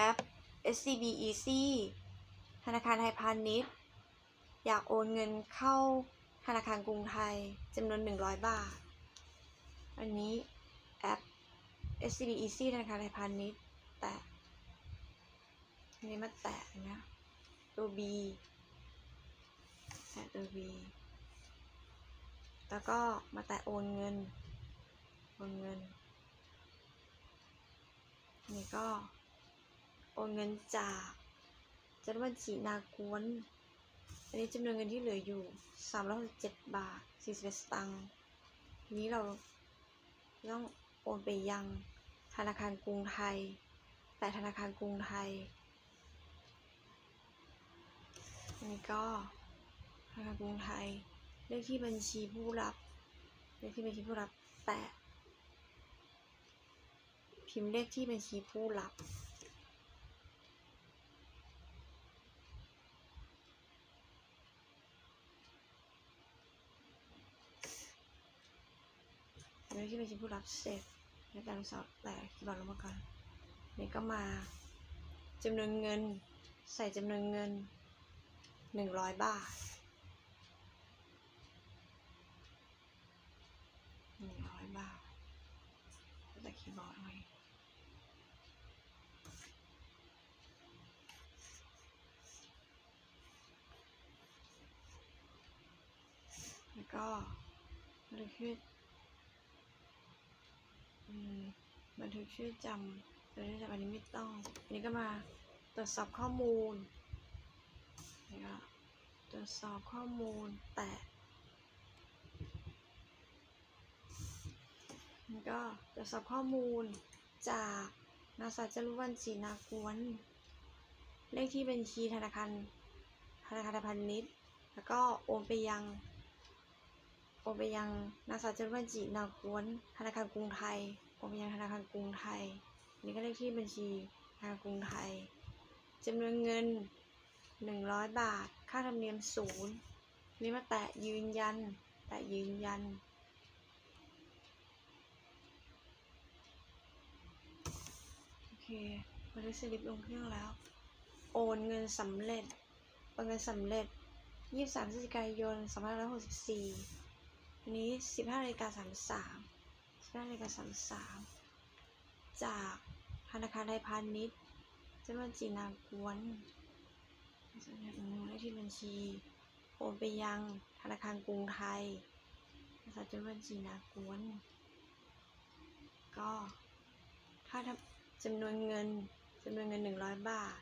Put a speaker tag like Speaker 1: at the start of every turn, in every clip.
Speaker 1: แอป SCB Easy ธนาคารไทยพาณิชย์ อยากโอนเงินเข้าธนาคารกรุงไทยจำนวน 100 บาท อันนี้แอป SCB Easy ธนาคารไทยพาณิชย์ แตะนนี้มาแตะนะ ตัว B แตะตัว B แล้วก็มาแตะโอนเงิน โอนเงิน นี่ก็ นเงินจากจำนวนบัญชีนากวน อันนี้จำนวนเงินที่เหลืออยู่367บาท41สตางค์นี้เราต้องโอนไปยังธนาคารกรุงไทย แต่ธนาคารกรุงไทยอันนี้ก็ธนาคารกรุงไทย เลขที่บัญชีผู้รับ เลขที่บัญชีผู้รับแตะพิมพ์เลขที่บัญชีผู้รับ เลขที่บัญชีผู้รับเสร็จในการสอบแต่คีย์บอร์ดลงมาก่อนนี่ก็มาจำนวนเงิน ใส่จำนวนเงินหนึ่งร้อยบาทหนึ่งร้อยบาทแต่คีย์บอร์ดไว้แล้วก็บันทึกชื่ออืม บันทึกชื่อจำบันทึกจำอันนี้ไม่ต้อง อันนี้ก็มาตรวจสอบข้อมูลแล้วก็ตรวจสอบข้อมูลแตะแล้วก็ตรวจสอบข้อมูลจากนาสาจรุวรรณศรีนากวน เลขที่บัญชีธนาคารธนาคารไทยพาณิชย์ แล้วก็โอนไปยัง โอนไปยังนางสาวจารุวรรณศรีนากวนธนาคารกรุงไทยโอนไปยังธนาคารกรุงไทยนี่ก็เลขที่บัญชีธนาคารกรุงไทยจำนวนเงิน 100 บาท ค่าธรรมเนียมศูนย์นี่มาแตะยืนยัน แตะยืนยันโอเคบันทึกสลิปลงเครื่องแล้ว โอนเงินสำเร็จโอนเงินสำเร็จ 23พฤศจิกายน2564 วันนี้15นาฬิกา33 15นาฬิกา33จากธนาคารไทยพาณิชย์จำนวนจีนากวนเลขที่บัญชีโอนไปยังธนาคารกรุงไทยนะคะจำนวนจีนากวน ก็ค่าจำนวนเงินจำนวนเงิน100บาท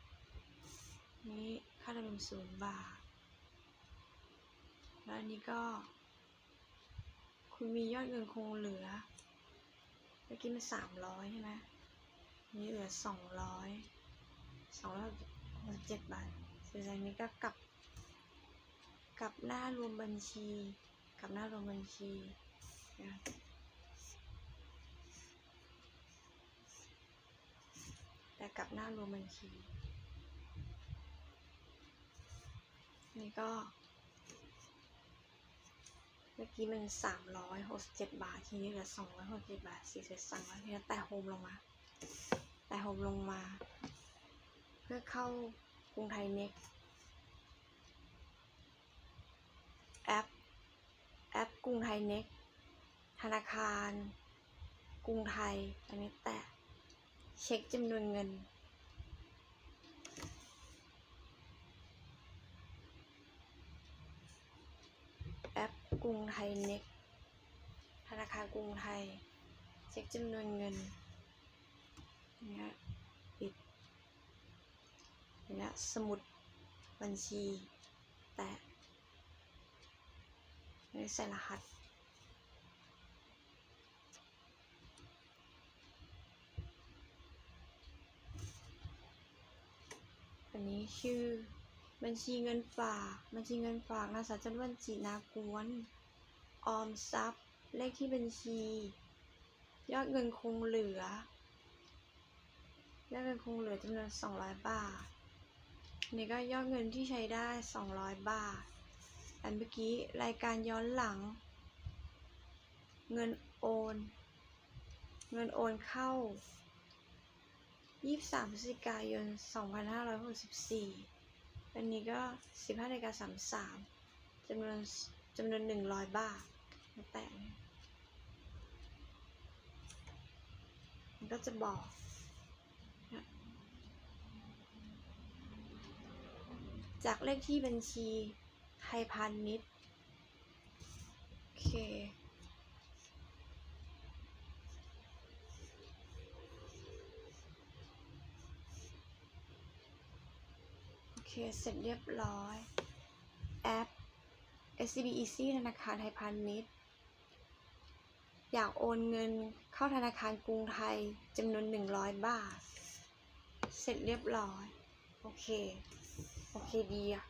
Speaker 1: นี้ค่าธรรมเนียมศูนย์บาท แล้วอันนี้ก็ คุณมียอดเงินคงเหลือเมื่อกี้มันสามร้อยใช่ไหมอันนี้เหลือสองร้อยสองร้อยหกสิบเจ็ดบาทเสร็จจากนี้ก็กลับกลับหน้ารวมบัญชีกลับหน้ารวมบัญชีนะแต่กลับหน้ารวมบัญชี นี่ก็ มื่อกี้มันสามร้อยหกสิบเจ็ดบาท ทีนี้เหลือสองร้อยหกสิบบาทสี่สิบสามร้อยทีนี้แต่โฮมลงมา แต่โฮมลงมา เพื่อเข้ากรุงไทยเน็กแอป แอปกรุงไทยเน็กธนาคาร กรุงไทย อันนี้แตะเช็คจำนวนเงิน แอปก รุงไทยเน็ก ธนาคารกรุงไทย เช็คจำนวนเงินเนี่ยปิดเนี่ยสมุดบัญชี แตะนี่ใส่รหัสอันนี้ชื่อบัญชีเงินฝาก บัญชีเงินฝากนางสาวจันวันจีนากวน ออมทรัพย์ เลขที่บัญชี ยอดเงินคงเหลือ ยอดเงินคงเหลือจำนวน200 บาท นี่ก็ยอดเงินที่ใช้ได้ 200 บาท อันเมื่อกี้รายการย้อนหลัง เงินโอน เงินโอนเข้ายี่สามพฤศจิกายนสองพันห้าร้อยหกสิบสี่อันนี้ก็สิบห้านาฬิกาสามสามจำนวน จำนวนหนึ่งร้อยบาทแล้วแต่งมันก็จะบอกจากเลขที่บัญชีไทยพาณิชย์โอเคโอเค เสร็จเรียบร้อย SCB Easy ธนาคารไทยพาณิชย์ อยากโอนเงินเข้าธนาคารกรุงไทยจำนวน 100 บาท เสร็จเรียบร้อย โอเค โอเคดีอะ